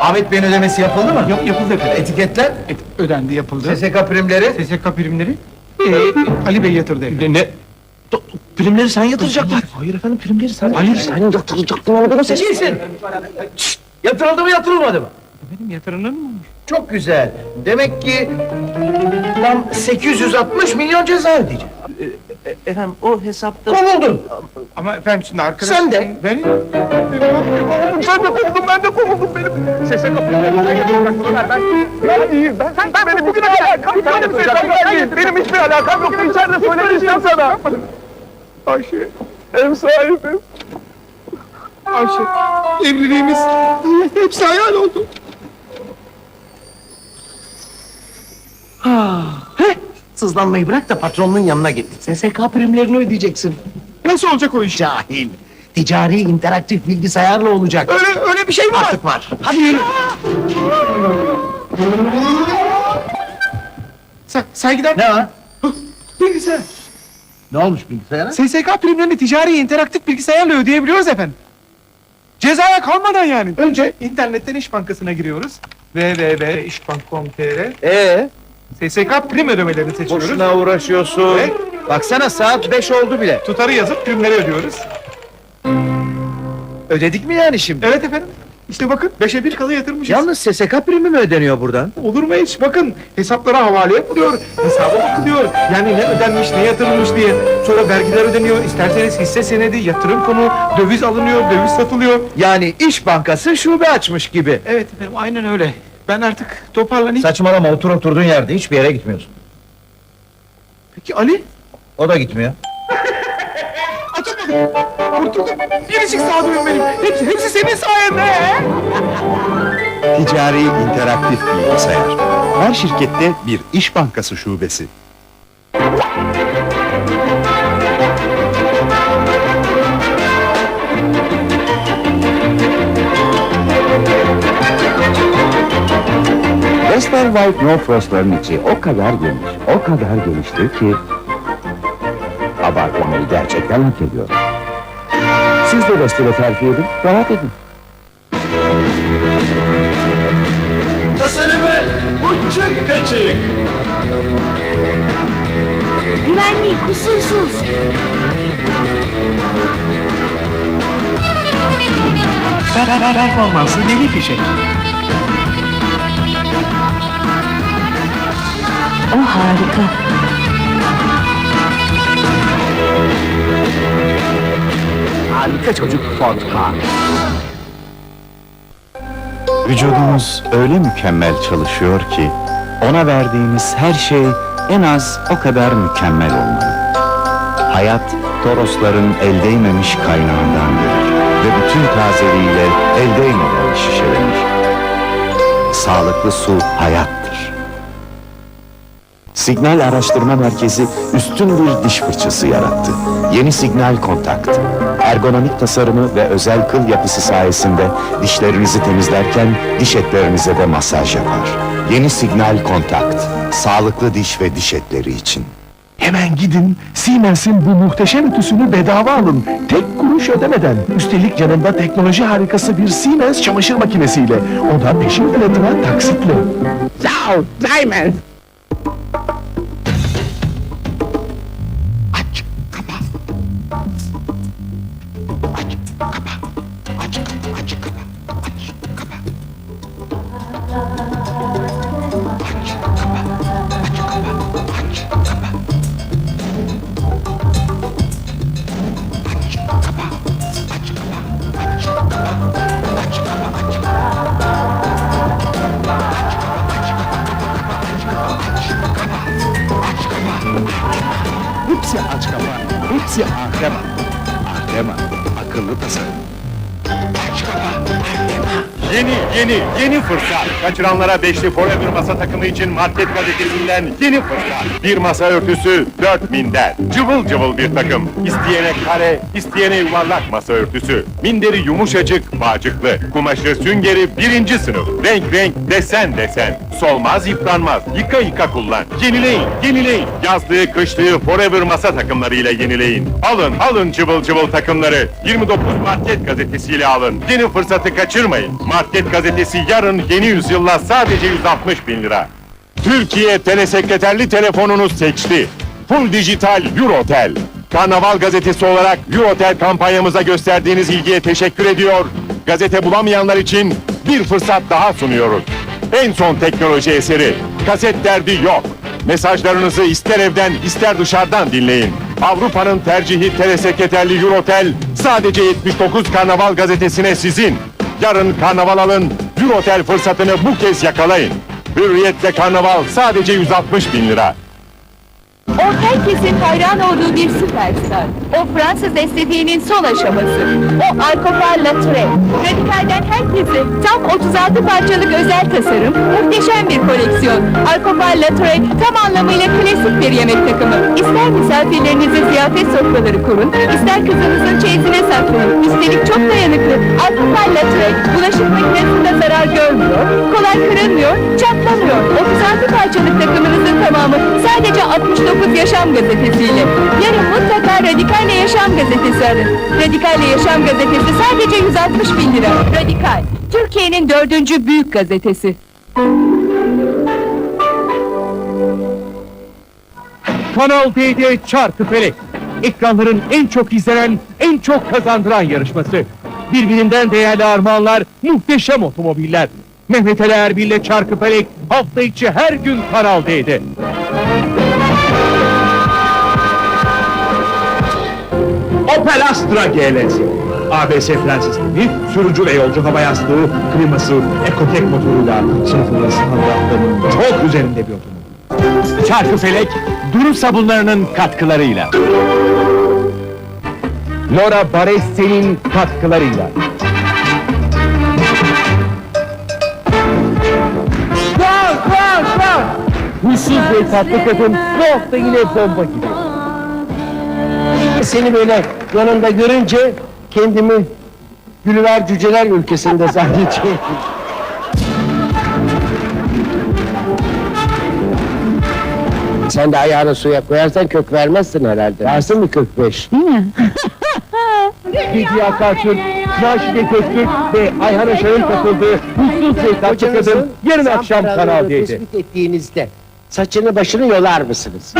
Ahmet Bey'in ödemesi yapıldı mı? Yap, yapıldı efendim. Etiketler, Et, ödendi, yapıldı. SSK primleri. SSK primleri ee, Ali Bey yatırdı efendim. Ne? Do- Primleri sen yatıracaktın. Hayır efendim primleri sen. Hayır sen yatıracaktın onu ses. Değilsin. Yatırıldı mı yatırılmadı mı? Efendim yatırılır mı? Çok güzel. Demek ki tam 860 milyon ceza ödeyecek. Efendim o hesapta... Kovuldun. Ama efendim şimdi arkadaş... Sen de. Ben... Ben de kovuldum, ben de kovuldum benim. Sese kapıyorum. Ben, ben iyiyim. Ben, ben, benim bugüne kadar benim, benim, benim hiçbir alakam yok. İçeride söylemiştim sana. Ayşe, ev sahibim. Ayşe, evliliğimiz hepsi hayal oldu. Sızlanmayı bırak da patronun yanına git. SSK primlerini ödeyeceksin. Nasıl olacak o iş? Cahil. Ticari interaktif bilgisayarla olacak. Öyle, öyle bir şey mi var? Artık var. Hadi yürü. Sen, sen gider... Ne var? Bilgisayar. Ne olmuş bilgisayara? SSK primlerini ticari interaktif bilgisayarla ödeyebiliyoruz efendim. Cezaya kalmadan yani. Önce internetten İş Bankası'na giriyoruz. www.işbank.com.tr Ee, SSK prim ödemelerini seçiyoruz. boşuna uğraşıyorsun. Evet. Baksana saat 5 oldu bile. Tutarı yazıp primleri ödüyoruz. Ödedik mi yani şimdi? Evet efendim. İşte bakın beşe bir kalı yatırmışız. Yalnız SSK primi mi ödeniyor buradan? Olur mu hiç? Bakın hesaplara havale yapılıyor. Hesaba bakılıyor. Yani ne ödenmiş, ne yatırılmış diye. Sonra vergiler ödeniyor. İsterseniz hisse senedi, yatırım fonu, döviz alınıyor, döviz satılıyor. Yani İş Bankası şube açmış gibi. Evet efendim aynen öyle. Ben artık toparlanayım. Saçmalama otur oturduğun yerde hiçbir yere gitmiyorsun. Peki Ali? O da gitmiyor. Atamadım. Kurtuldum. Biricik sağduyum benim. Hepsi, hepsi senin sayende. Ticari interaktif bilgisayar. Her şirkette bir iş bankası şubesi. Westerwald No Frost'ların içi o kadar geniş, o kadar geniştir ki... ...abartmamayı gerçekten hak ediyor. Siz de Vestel'e terfi edin, rahat edin. Güvenlik kusursuz. Performansı deli fişek. O harika. Harika çocuk Ford Ka. Vücudunuz öyle mükemmel çalışıyor ki ona verdiğiniz her şey en az o kadar mükemmel olmalı. Hayat Torosların el değmemiş kaynağından gelir ve bütün tazeliğiyle el değmeden şişelenir. Sağlıklı su hayattır. Signal Araştırma Merkezi üstün bir diş fırçası yarattı. Yeni Signal Kontakt. Ergonomik tasarımı ve özel kıl yapısı sayesinde dişlerinizi temizlerken diş etlerinize de masaj yapar. Yeni Signal Kontakt. Sağlıklı diş ve diş etleri için. Hemen gidin Siemens'in bu muhteşem ütüsünü bedava alın. Tek kuruş ödemeden. Üstelik yanında teknoloji harikası bir Siemens çamaşır makinesiyle. O da peşin fiyatına taksitle. Ciao, Siemens! Hepsi aç kapa, hepsi Ahdema. Ahdema, akıllı tasarım. Aç kapa, Ahdema. Yeni, yeni, yeni fırsat. Kaçıranlara beşli Forever masa takımı için market gazetesinden yeni fırsat. Bir masa örtüsü 4000'den. Cıvıl cıvıl bir takım. İsteyene kare, isteyene yuvarlak masa örtüsü. Minderi yumuşacık, bağcıklı. Kumaşı süngeri birinci sınıf. Renk renk, desen desen. Solmaz, yıpranmaz. Yıka yıka kullan. Yenileyin, yenileyin. Yazlığı, kışlığı Forever masa takımlarıyla yenileyin. Alın, alın cıvıl cıvıl takımları. 29 Market gazetesiyle alın. Yeni fırsatı kaçırmayın. Market gazetesi yarın yeni yüzyılla sadece 160 bin lira. Türkiye telesekreterli telefonunu seçti. Full dijital Eurotel. Karnaval gazetesi olarak Eurotel kampanyamıza gösterdiğiniz ilgiye teşekkür ediyor. Gazete bulamayanlar için bir fırsat daha sunuyoruz. En son teknoloji eseri. Kaset derdi yok. Mesajlarınızı ister evden ister dışarıdan dinleyin. Avrupa'nın tercihi telesekreterli Eurotel sadece 79 Karnaval gazetesine sizin. Yarın karnaval alın, Eurotel fırsatını bu kez yakalayın. Hürriyetle karnaval sadece 160 bin lira. O herkesin hayran olduğu bir süperstar. O Fransız estetiğinin son aşaması. O Alcopar Latre. Radikal'den herkese tam 36 parçalık özel tasarım, muhteşem bir koleksiyon. Alcopar Latre tam anlamıyla klasik bir yemek takımı. İster misafirlerinize ziyafet sofraları kurun, ister kızınızın çeyizine saklayın. Üstelik çok dayanıklı. Alcopar Latre bulaşık makinesinde zarar görmüyor, kolay kırılmıyor, çatlamıyor. 36 parçalık takımınızın tamamı sadece 69 Yaşam gazetesiyle. Yarın mutlaka Radikal'le Yaşam gazetesi alın. Radikal'le Yaşam gazetesi sadece 160 bin lira. Radikal, Türkiye'nin dördüncü büyük gazetesi. Kanal D'de Çarkı Felek. Ekranların en çok izlenen, en çok kazandıran yarışması. Birbirinden değerli armağanlar, muhteşem otomobiller. Mehmet Ali Erbil ile Çarkı Felek hafta içi her gün Kanal D'de. Opel Astra GLS. ABS fren sistemi, sürücü ve yolcu hava yastığı, kliması, ekotek motoruyla sınıfının standartlarının çok üzerinde bir otomobil. Çarkı Felek, Duru sabunlarının katkılarıyla. Laura Bareste'nin katkılarıyla. Ve tatlı kadın bu hafta yine bomba gibi. Seni böyle yanında görünce kendimi Gülüver Cüceler ülkesinde zannediyorum. Sen de ayağını suya koyarsan kök vermezsin herhalde. Versin mi kök beş? Gigi Akartürk, Naşide Köktürk ve Ayhan Aşar'ın katıldığı Huysuz tatlı kadın yarın akşam Kanal D'de. tespit ettiğinizde saçını başını yolar mısınız?